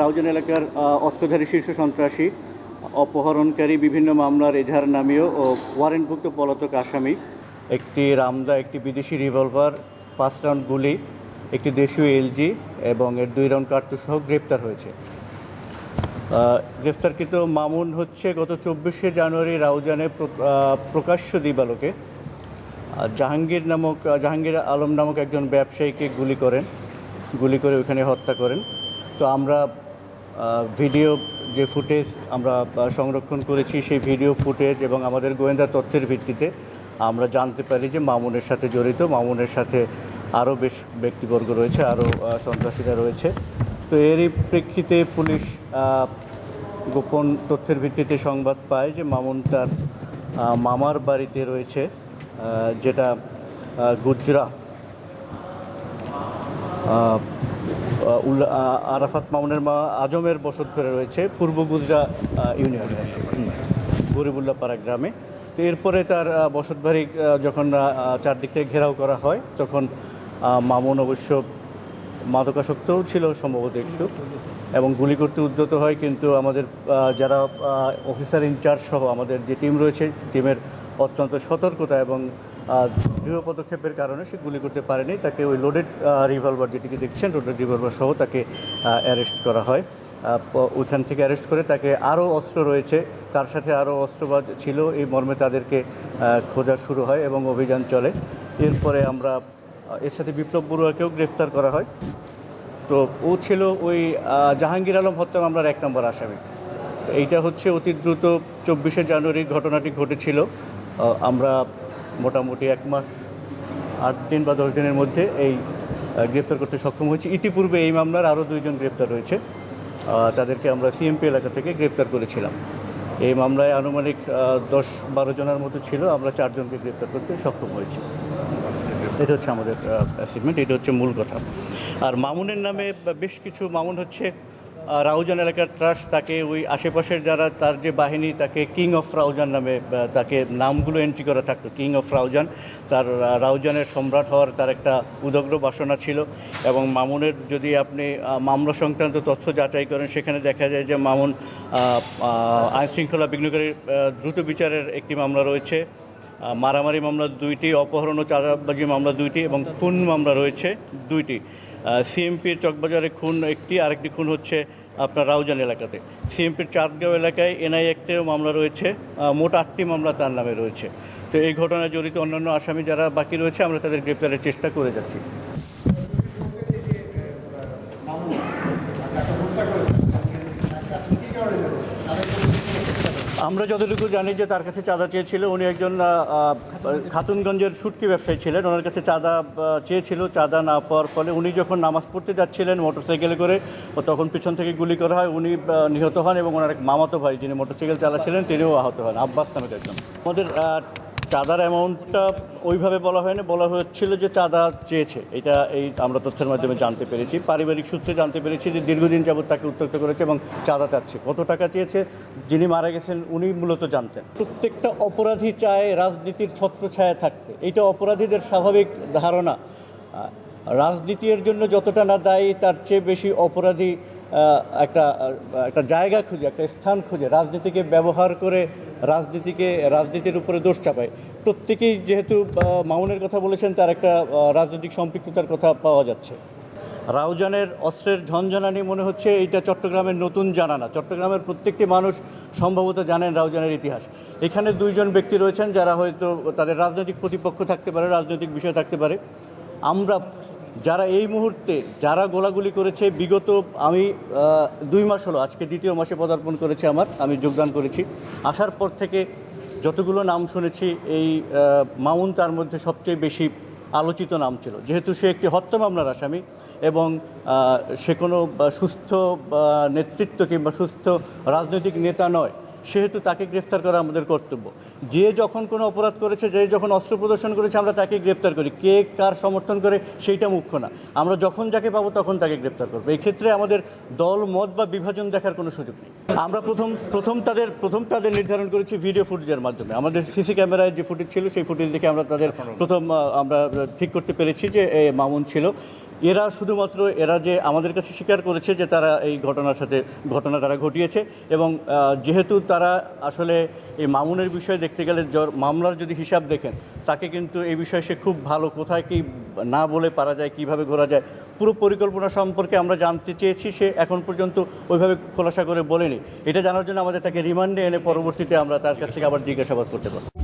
রাউজান এলাকার অস্ত্রধারী শীর্ষ সন্ত্রাসী অপহরণকারী বিভিন্ন মামলার এজাহার নামীয় ও ওয়ারেন্টভুক্ত পলাতক আসামি। একটি রামদা, একটি বিদেশি রিভলভার, পাঁচ রাউন্ড গুলি, একটি দেশীয় এলজি এবং এর দুই রাউন্ড কার্তুজ সহ গ্রেপ্তার হয়েছে। আহ, গ্রেপ্তারকৃত মামুন হচ্ছে গত চব্বিশে জানুয়ারি রাউজানে প্রকাশ্য দিবালোকে। জাহাঙ্গীর নামক জাহাঙ্গীর আলম নামক একজন ব্যবসায়ীকে গুলি করেন গুলি করে ওখানে হত্যা করেন। তো আমরা ভিডিও যে ফুটেজ আমরা সংরক্ষণ করেছি সেই ভিডিও ফুটেজ এবং আমাদের গোয়েন্দা তথ্যের ভিত্তিতে আমরা জানতে পারি যে মামুনের সাথে জড়িত। মামুনের সাথে আরও বেশ ব্যক্তিবর্গ রয়েছে আরও সন্ত্রাসীরা রয়েছে। তো এরই প্রেক্ষিতে পুলিশ গোপন তথ্যের ভিত্তিতে সংবাদ পায় যে মামুন তার মামার বাড়িতে রয়েছে যেটা গুজরা আরাফাত মামুনের মা আজমের বসত করে রয়েছে পূর্ব গুজরা ইউনিয়নে। হুম, গরিবুল্লাপাড়া গ্রামে। তো এরপরে তার বসতবাড়ি যখন চারদিক থেকে ঘেরাও করা হয় তখন মামুন অবশ্য মাদকাসক্তও ছিল সম্ভবত একটু, এবং গুলি করতে উদ্যত হয়, কিন্তু আমাদের যারা অফিসার ইনচার্জ সহ আমাদের যে টিম রয়েছে টিমের অত্যন্ত সতর্কতা এবং দৃঢ় পদক্ষেপের কারণে সে গুলি করতে পারেনি। তাকে ওই লোডেড রিভলভার যেটিকে দেখছেন লোডেড রিভলভার সহ তাকে অ্যারেস্ট করা হয়। ওইখান থেকে অ্যারেস্ট করে তাকে আরও অস্ত্র রয়েছে। তার সাথে আরও অস্ত্রবাজ ছিল। এই মর্মে তাদেরকে খোঁজা শুরু হয় এবং অভিযান চলে। এরপরে আমরা এর সাথে বিপ্লব বড়ুয়াকেও গ্রেফতার করা হয়। তো ও ছিল ওই জাহাঙ্গীর আলম হত্যা মামলার এক নম্বর আসামি। তো এইটা হচ্ছে অতি দ্রুত চব্বিশে জানুয়ারি ঘটনাটি ঘটেছিল। আমরা মোটামুটি এক মাস, আট দিন বা দশ দিনের মধ্যে এই গ্রেপ্তার করতে সক্ষম হয়েছি। ইতিপূর্বে এই মামলার আরও দুইজন গ্রেপ্তার রয়েছে তাদেরকে আমরা সিএমপি এলাকা থেকে গ্রেপ্তার করেছিলাম। এই মামলায় আনুমানিক দশ বারো জনের মতো ছিল। আমরা চারজনকে গ্রেপ্তার করতে সক্ষম হয়েছি। এটা হচ্ছে আমাদের অ্যাচিভমেন্ট এটা হচ্ছে মূল কথা। আর মামুনের নামে বেশ কিছু মামুন হচ্ছে রাউজান এলাকার ট্রাস্ট তাকে ওই আশেপাশের যারা, তার যে বাহিনী, তাকে কিং অফ রাউজান নামে তাকে নামগুলো এন্ট্রি করা থাকতো কিং অফ রাউজান তার রাউজানের সম্রাট হওয়ার তার একটা উদগ্র বাসনা ছিল এবং মামুনের যদি আপনি মামলা সংক্রান্ত তথ্য যাচাই করেন, সেখানে দেখা যায় যে মামুন আইনশৃঙ্খলা বিঘ্নকারী দ্রুত বিচারের একটি মামলা রয়েছে। মারামারি মামলা দুইটি, অপহরণ ও চাঁদাবাজি মামলা দুইটি এবং খুন মামলা রয়েছে দুইটি। সিএমপির চকবাজারে খুন একটি, আরেকটি খুন হচ্ছে আপনার রাউজান এলাকাতে। সিএমপির চাঁদগাঁও এলাকায় এনআই একটেও মামলা রয়েছে মোট আটটি মামলা তার নামে রয়েছে। তো এই ঘটনায় জড়িত অন্যান্য আসামি যারা বাকি রয়েছে, আমরা তাদের গ্রেপ্তারের চেষ্টা করে যাচ্ছি। আমরা যতটুকু জানি যে তার কাছে চাঁদা চেয়েছিল, উনি একজন খাতুনগঞ্জের সুটকি ব্যবসায়ী ছিলেন। ওনার কাছে চাঁদা চেয়েছিল, চাঁদা না পাওয়ার ফলে উনি যখন নামাজ পড়তে যাচ্ছিলেন মোটরসাইকেলে করে তখন পিছন থেকে গুলি করা হয়, উনি নিহত হন এবং ওনার এক মামাতো ভাই যিনি মোটরসাইকেল চালাচ্ছিলেন, তিনিও আহত হন, আব্বাস নামের একজন। আমাদের চাঁদার অ্যামাউন্টটা ওইভাবে বলা হয়নি, বলা হচ্ছিল যে চাঁদা চেয়েছে। এটা এই আমরা তথ্যের মাধ্যমে জানতে পেরেছি। পারিবারিক সূত্রে জানতে পেরেছি যে দীর্ঘদিন যাবত তাকে উত্তক্ত করেছে এবং চাঁদা চাচ্ছে। কত টাকা চেয়েছে? যিনি মারা গেছেন, উনি মূলত জানতেন। প্রত্যেকটা অপরাধী চায় রাজনীতির ছত্রছায়া থাকতে। এইটা অপরাধীদের স্বাভাবিক ধারণা। রাজনীতির জন্য যতটা না দায়ী, তার চেয়ে বেশি অপরাধী একটা একটা জায়গা খুঁজে, একটা স্থান খুঁজে, রাজনীতিকে ব্যবহার করে রাজনীতিকে, রাজনীতির উপরে দোষ চাপায়। প্রত্যেকেই যেহেতু মামুনের কথা বলেছেন, তার একটা রাজনৈতিক সম্পৃক্ততার কথা পাওয়া যাচ্ছে। রাউজানের অস্ত্রের ঝনঝনানি মনে হচ্ছে এইটা চট্টগ্রামের নতুন জানা না চট্টগ্রামের প্রত্যেকটি মানুষ সম্ভবত জানেন রাউজানের ইতিহাস। এখানে দুইজন ব্যক্তি রয়েছেন যারা হয়তো তাদের রাজনৈতিক প্রতিপক্ষ থাকতে পারে, রাজনৈতিক বিষয় থাকতে পারে। আমরা যারা এই মুহূর্তে, যারা গোলাগুলি করেছে, বিগত আমি দুই মাস হলো, আজকে দ্বিতীয় মাসে পদার্পণ করেছে আমার, আমি যোগদান করেছি। আসার পর থেকে যতগুলো নাম শুনেছি, এই মামুন তার মধ্যে সবচেয়ে বেশি আলোচিত নাম ছিল। যেহেতু সে একটি হত্যা মামলার আসামি এবং সে কোনো সুস্থ নেতৃত্ব কিংবা সুস্থ রাজনৈতিক নেতা নয়। সেহেতু তাকে গ্রেফতার করা আমাদের কর্তব্য। যে যখন কোনো অপরাধ করেছে যে যখন অস্ত্র প্রদর্শন করেছে আমরা তাকে গ্রেপ্তার করি। কে কার সমর্থন করে সেইটা মুখ্য না। আমরা যখন যাকে পাবো তখন তাকে গ্রেপ্তার করব। এই ক্ষেত্রে আমাদের দল মত বা বিভাজন দেখার কোনো সুযোগ নেই। আমরা প্রথম প্রথম তাদের প্রথম তাদের নির্ধারণ করেছি ভিডিও ফুটেজের মাধ্যমে। আমাদের সিসি ক্যামেরায় যে ফুটেজ ছিল সেই ফুটেজ দেখে আমরা তাদের প্রথম আমরা ঠিক করতে পেরেছি যে এ, মামুন ছিল। এরা শুধুমাত্র এরা যে আমাদের কাছে স্বীকার করেছে যে তারা এই ঘটনার সাথে, ঘটনা তারা ঘটিয়েছে এবং যেহেতু তারা আসলে এই মামুনের বিষয়ে দেখতে গেলে মামলার যদি হিসাব দেখেন, তাকে কিন্তু এই বিষয়ে সে খুব ভালো কোথায় কি না বলে পারা যায়, কীভাবে ঘোরা যায়, পুরো পরিকল্পনা সম্পর্কে আমরা জানতে চেয়েছি, সে এখন পর্যন্ত ওইভাবে খোলাসা করে বলেনি। এটা জানার জন্য আমাদের তাকে রিমান্ডে এনে পরবর্তীতে আমরা তার কাছ থেকে আবার জিজ্ঞাসাবাদ করতে পারি